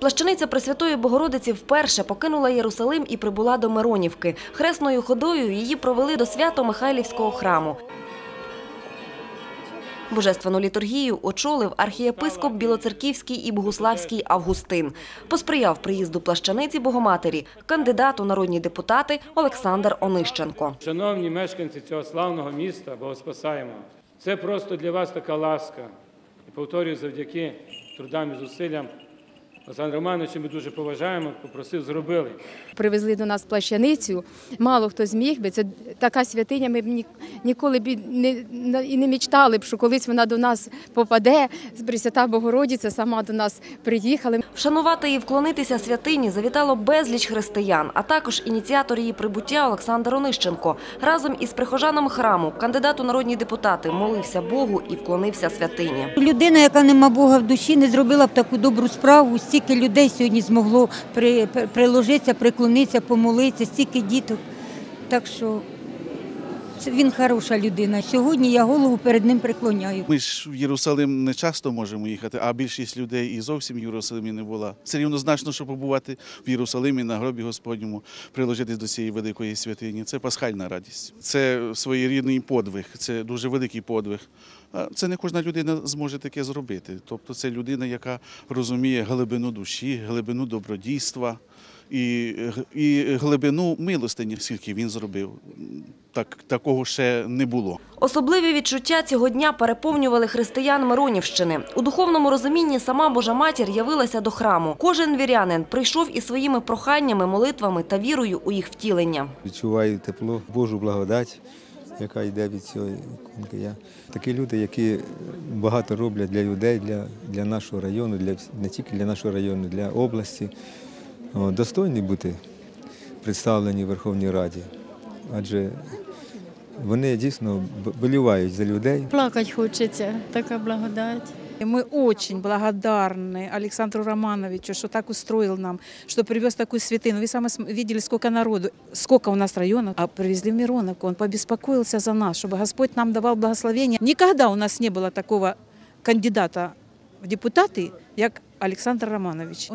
Плащаниця Пресвятої Богородиці вперше покинула Єрусалим і прибула до Миронівки. Хресною ходою її провели до Свято-Михайлівського храму. Божественну літургію очолив архієпископ Білоцерківський і Богуславський Августин. Посприяв приїзду плащаниці Богоматері кандидат у народні депутати Олександр Онищенко. Шановні мешканці цього славного міста, Богоспасаємо, це просто для вас така ласка. Повторюю, завдяки трудам і зусиллям Олександра Романовича ми дуже поважаємо, попросив, зробили. привезли до нас плащаницю. Мало хто зміг би. Це така святиня. Ми б ні- ніколи б і не, і не мечтали б, що колись вона до нас попаде. Пресвята Богородиця сама до нас приїхала. Вшанувати і вклонитися святині завітало безліч християн, а також ініціатор її прибуття Олександр Онищенко. Разом із прихожанами храму кандидат у народні депутати молився Богу і вклонився святині. Людина, яка нема Бога в душі, не зробила б таку добру справу. Стільки людей сьогодні змогло при, при- приложитися, приклонитися, помолитися, стільки діток. Так що він хороша людина. Сьогодні я голову перед ним преклоняю. Ми ж в Єрусалим не часто можемо їхати, а більшість людей і зовсім в Єрусалимі не була. Це рівнозначно, щоб побувати в Єрусалимі на гробі Господньому, приложитись до цієї великої святині. Це пасхальна радість. Це своєрідний подвиг, це дуже великий подвиг. Це не кожна людина зможе таке зробити. Тобто це людина, яка розуміє глибину душі, глибину добродійства і, і глибину милостині, скільки він зробив. Так, такого ще не було. Особливі відчуття цього дня переповнювали християн Миронівщини. У духовному розумінні сама Божа Матір явилася до храму. Кожен вірянин прийшов із своїми проханнями, молитвами та вірою у їх втілення. Відчуваю тепло, Божу благодать, яка йде від іконки. Я такі люди, які багато роблять для людей, для, для нашого району, для, не тільки для нашого району, для області О, достойні бути представлені в Верховній Раді, адже вони дійсно б- болівають за людей. Плакать хочеться, така благодать. И Мы очень благодарны Александру Романовичу, что так устроил нам, что привез такую святыню. Вы сами см- видели, сколько народу, сколько у нас районов, а привезли в Мироновку. Он побеспокоился за нас, чтобы Господь нам давал благословение. Никогда у нас не было такого кандидата в депутаты, как Александр Романович.